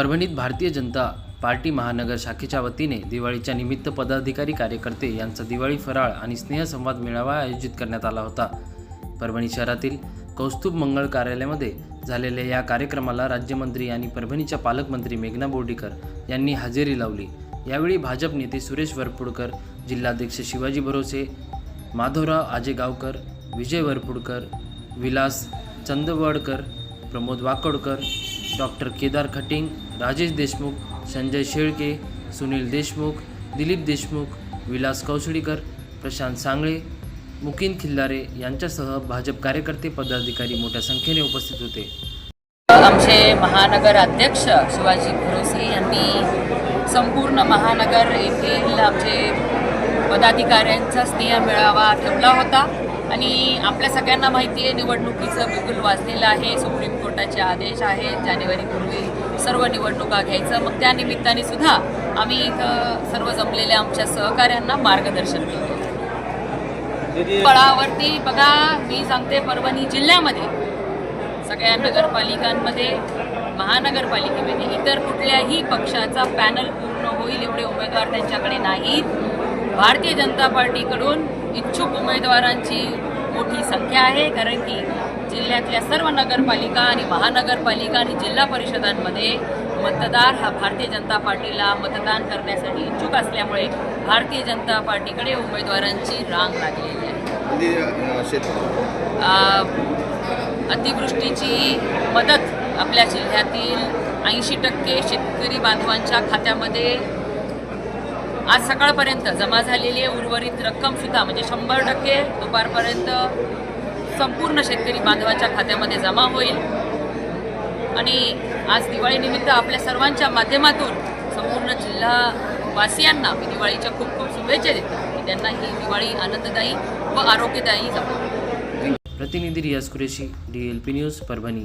परभणीत भारतीय जनता पार्टी महानगर शाखेच्या वतीने दिवाळीच्या निमित्त पदाधिकारी कार्यकर्ते यांचा दिवाळी फराळ आणि स्नेहसंवाद मेळावा आयोजित करण्यात आला होता. परभणी शहरातील कौस्तुभ मंगळ कार्यालयामध्ये झालेल्या या कार्यक्रमाला राज्यमंत्री आणि परभणीच्या पालकमंत्री मेघना बोर्डीकर यांनी हजेरी लावली. यावेळी भाजप नेते सुरेश वरपुडकर जिल्हाध्यक्ष शिवाजी भरोसे माधवराव आजेगावकर विजय वरपुडकर विलास चंदवडकर प्रमोद वाकडकर डॉक्टर केदार खटिंग राजेश देशमुख संजय शेळके सुनील देशमुख दिलीप देशमुख विलास कौसडीकर प्रशांत सांगळे मुकीन खिल्लारे यांच्यासह भाजप कार्यकर्ते पदाधिकारी मोठ्या संख्येने उपस्थित होते. आमचे महानगर अध्यक्ष शिवाजी भरोसे यांनी संपूर्ण महानगर येथील आमचे पदाधिकाऱ्यांचा स्नेह मेळावा ठेवला होता. आणि आपल्या सगळ्यांना माहिती आहे निवडणुकीचं बिगुल वाजलेलं आहे. सुप्रीम कोर्टाचे आदेश आहेत जानेवारीपूर्वी सर्व निवडणुका घ्यायचं. मग त्या निमित्ताने सुद्धा आम्ही इथं सर्व जमलेल्या आमच्या सहकाऱ्यांना मार्गदर्शन केलं. फळावरती बघा मी सांगते परभणी जिल्ह्यामध्ये सगळ्या नगरपालिकांमध्ये महानगरपालिकेमध्ये इतर कुठल्याही पक्षाचा पॅनल पूर्ण होईल एवढे उमेदवार त्यांच्याकडे नाहीत. भारतीय जनता पार्टीकडून इच्छुक उमेदवारांची मोठी संख्या आहे कारण की जिल्ह्यातल्या सर्व नगरपालिका आणि महानगरपालिका आणि जिल्हा परिषदांमध्ये मतदार हा भारतीय जनता पार्टीला मतदान करण्यासाठी इच्छुक असल्यामुळे भारतीय जनता पार्टीकडे उमेदवारांची रांग लागलेली आहे. म्हणजे अतिवृष्टीची मदत आपल्या जिल्ह्यातील ऐंशी टक्के शेतकरी बांधवांच्या खात्यामध्ये आज सकाळपर्यंत जमा झालेली आहे. उर्वरित रक्कमसुद्धा म्हणजे शंभर टक्के दुपारपर्यंत संपूर्ण शेतकरी बांधवांच्या खात्यामध्ये जमा होईल. आणि आज दिवाळीनिमित्त आपल्या सर्वांच्या माध्यमातून संपूर्ण जिल्हावासियांना मी दिवाळीच्या खूप खूप शुभेच्छा देते. की त्यांना ही दिवाळी आनंददायी व आरोग्यदायी जमा प्रतिनिधी Riyaz Qureshi D L P news Parbhani.